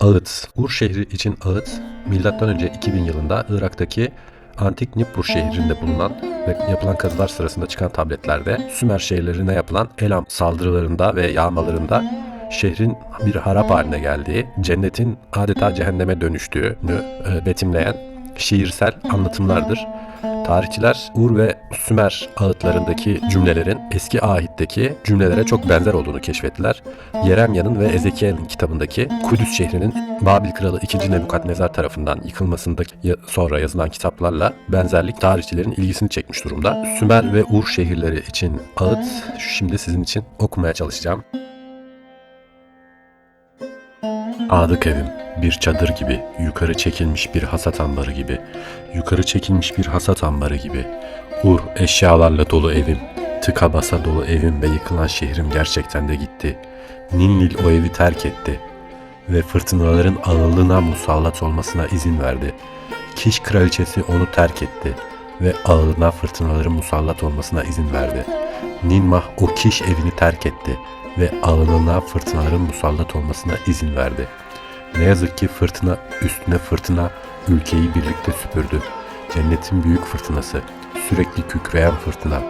Ağıt. Ur şehri için Ağıt, M.Ö. 2000 yılında Irak'taki Antik Nippur şehrinde bulunan ve yapılan kazılar sırasında çıkan tabletlerde Sümer şehirlerine yapılan Elam saldırılarında ve yağmalarında şehrin bir harap haline geldiği, cennetin adeta cehenneme dönüştüğünü e, betimleyen şiirsel anlatımlardır. Tarihçiler Ur ve Sümer ağıtlarındaki cümlelerin eski ahitteki cümlelere çok benzer olduğunu keşfettiler. Yeremya'nın ve Ezekiel'in kitabındaki Kudüs şehrinin Babil kralı 2. Nebukadnezar tarafından yıkılmasındaki sonra yazılan kitaplarla benzerlik tarihçilerin ilgisini çekmiş durumda. Sümer ve Ur şehirleri için ağıt şimdi sizin için okumaya çalışacağım. Adık evim, bir çadır gibi, yukarı çekilmiş bir hasat ambarı gibi, yukarı çekilmiş bir hasat ambarı gibi. Ur, eşyalarla dolu evim, tıka basa dolu evim ve yıkılan şehrim gerçekten de gitti. Ninlil o evi terk etti ve fırtınaların ağırlığına musallat olmasına izin verdi. Kiş kraliçesi onu terk etti ve ağırlığına fırtınaların musallat olmasına izin verdi. Ninmah o Kiş evini terk etti ve ağırlığına fırtınaların musallat olmasına izin verdi. Ne yazık ki fırtına üstüne fırtına ülkeyi birlikte süpürdü. Cennetin büyük fırtınası, sürekli kükreyen fırtına,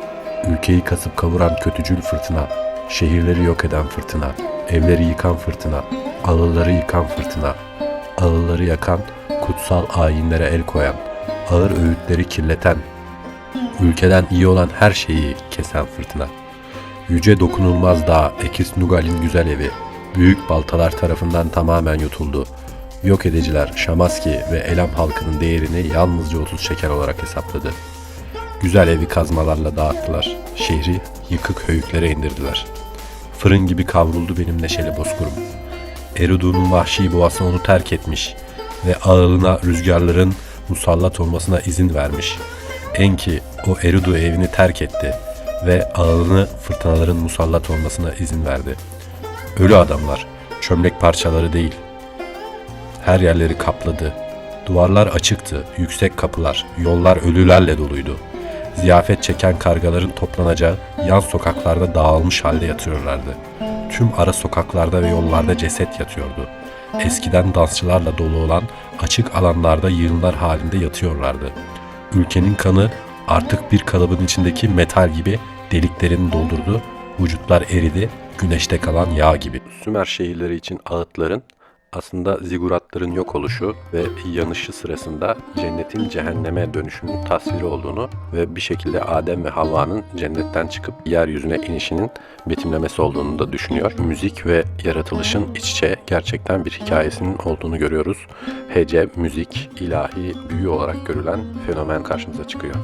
ülkeyi kasıp kavuran kötücül fırtına, şehirleri yok eden fırtına, evleri yıkan fırtına, ağılları yıkan fırtına, ağılları yakan, kutsal ayinlere el koyan, ağır öğütleri kirleten, ülkeden iyi olan her şeyi kesen fırtına. Yüce dokunulmaz dağ Ekis Nugal'in güzel evi, büyük baltalar tarafından tamamen yutuldu. Yok ediciler Şamaski ve Elam halkının değerini yalnızca 30 şeker olarak hesapladı. Güzel evi kazmalarla dağıttılar. Şehri yıkık höyüklere indirdiler. Fırın gibi kavruldu benim neşeli bozkurum. Erudu'nun vahşi boğası onu terk etmiş ve ağılına rüzgarların musallat olmasına izin vermiş. Enki o Erudu evini terk etti ve ağılını fırtınaların musallat olmasına izin verdi. Ölü adamlar, çömlek parçaları değil. Her yerleri kapladı. Duvarlar açıktı, yüksek kapılar, yollar ölülerle doluydu. Ziyafet çeken kargaların toplanacağı yan sokaklarda dağılmış halde yatıyorlardı. Tüm ara sokaklarda ve yollarda ceset yatıyordu. Eskiden dansçılarla dolu olan açık alanlarda yığınlar halinde yatıyorlardı. Ülkenin kanı artık bir kalıbın içindeki metal gibi deliklerini doldurdu. Vücutlar eridi, güneşte kalan yağ gibi. Sümer şehirleri için ağıtların aslında ziguratların yok oluşu ve yanışı sırasında cennetin cehenneme dönüşünün tasviri olduğunu ve bir şekilde Adem ve Havva'nın cennetten çıkıp yeryüzüne inişinin betimlemesi olduğunu da düşünüyor. Müzik ve yaratılışın iç içe gerçekten bir hikayesinin olduğunu görüyoruz. Hece, müzik, ilahi, büyü olarak görülen fenomen karşımıza çıkıyor.